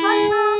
Bye.